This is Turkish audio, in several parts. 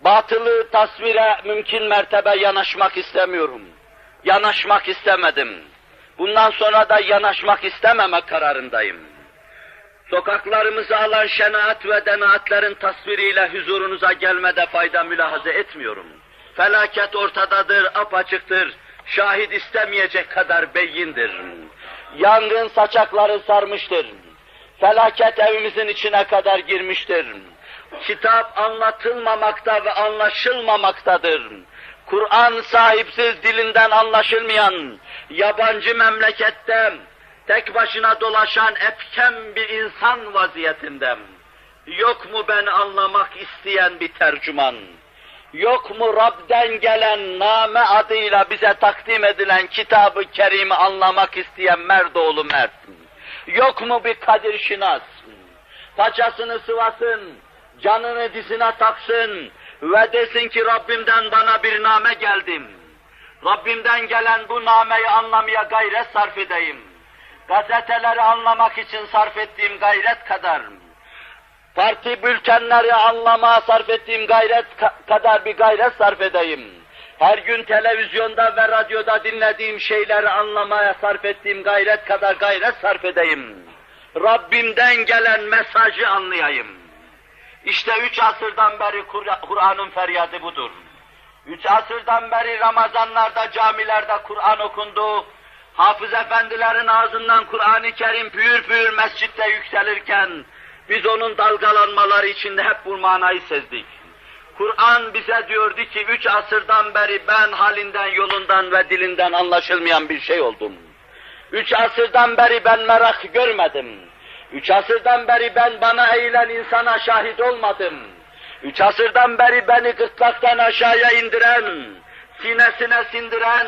batılı tasvire mümkün mertebe yanaşmak istemiyorum. Yanaşmak istemedim. Bundan sonra da yanaşmak istememe kararındayım. Sokaklarımızı alan şenaat ve denaatlerin tasviriyle huzurunuza gelmede fayda mülahaza etmiyorum. Felaket ortadadır, apaçıktır, şahit istemeyecek kadar beyindir. Yangın saçakları sarmıştır. Felaket evimizin içine kadar girmiştir. Kitap anlatılmamakta ve anlaşılmamaktadır. Kur'an sahipsiz dilinden anlaşılmayan, yabancı memlekette tek başına dolaşan epkem bir insan vaziyetindem. Yok mu ben anlamak isteyen bir tercüman? Yok mu Rab'den gelen name adıyla bize takdim edilen kitabı kerimi anlamak isteyen Merdoğlu Mert? Yok mu bir Kadir Şinas? Paçasını sıvasın, canını dizine taksın ve desin ki Rabbimden bana bir name geldim. Rabbimden gelen bu nameyi anlamaya gayret sarf edeyim. Gazeteleri anlamak için sarf ettiğim gayret kadar, parti bültenleri anlamaya sarf ettiğim gayret ka- kadar bir gayret sarf edeyim. Her gün televizyonda ve radyoda dinlediğim şeyleri anlamaya sarf ettiğim gayret kadar gayret sarf edeyim. Rabbimden gelen mesajı anlayayım. İşte üç asırdan beri Kur- Kur'an'ın feryadı budur. Üç asırdan beri Ramazanlarda, camilerde Kur'an okundu. Hafız efendilerin ağzından Kur'an-ı Kerim pür pür mescitte yükselirken, biz onun dalgalanmaları içinde hep bu manayı sezdik. Kur'an bize diyordu ki üç asırdan beri ben halinden, yolundan ve dilinden anlaşılmayan bir şey oldum. Üç asırdan beri ben merak görmedim. Üç asırdan beri ben bana eğilen insana şahit olmadım. Üç asırdan beri beni gırtlaktan aşağıya indiren, sinesine sindiren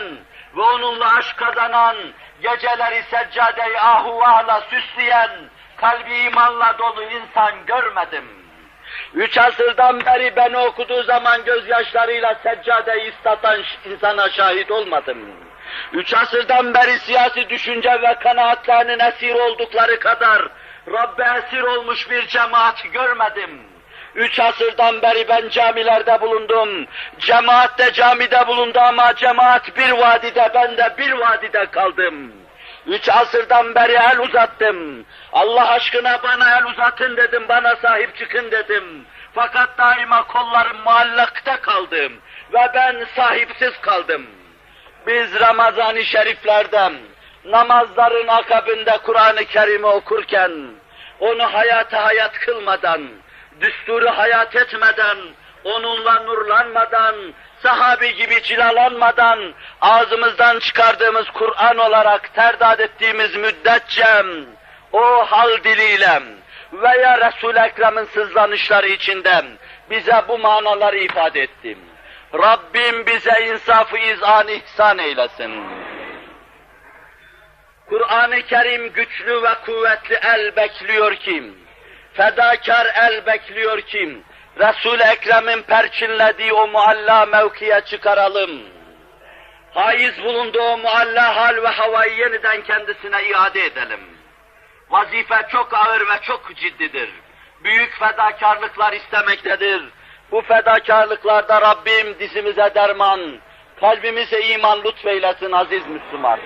ve onunla aşk kazanan, geceleri seccadeyi ahuvahla süsleyen, kalbi imanla dolu insan görmedim. Üç asırdan beri beni okuduğu zaman gözyaşlarıyla seccadeyi ıslatan insana şahit olmadım. Üç asırdan beri siyasi düşünce ve kanaatlerinin esir oldukları kadar Rabbe esir olmuş bir cemaat görmedim. Üç asırdan beri ben camilerde bulundum. Cemaat de camide bulundu ama cemaat bir vadide, ben de bir vadide kaldım. Üç asırdan beri el uzattım. Allah aşkına bana el uzatın dedim, bana sahip çıkın dedim. Fakat daima kollarım muallakta kaldım ve ben sahipsiz kaldım. Biz Ramazan-ı Şeriflerden namazların akabinde Kur'an-ı Kerim'i okurken onu hayata hayat kılmadan, düsturu hayat etmeden, onunla nurlanmadan, sahabi gibi cilalanmadan, ağzımızdan çıkardığımız Kur'an olarak terdad ettiğimiz müddetçe o hal diliyle veya Resul-i Ekrem'in sızlanışları içinde bize bu manaları ifade ettim. Rabbim bize insafı izan ihsan eylesin. Kur'an-ı Kerim güçlü ve kuvvetli el bekliyor kim? Fedakar el bekliyor kim? Resul-i Ekrem'in perçinlediği o mualla mevkiye çıkaralım. Haiz bulunduğu mualla hal ve havayı yeniden kendisine iade edelim. Vazife çok ağır ve çok ciddidir. Büyük fedakarlıklar istemektedir. Bu fedakarlıklarda Rabbim dizimize derman, kalbimize iman lütfeylesin aziz Müslüman.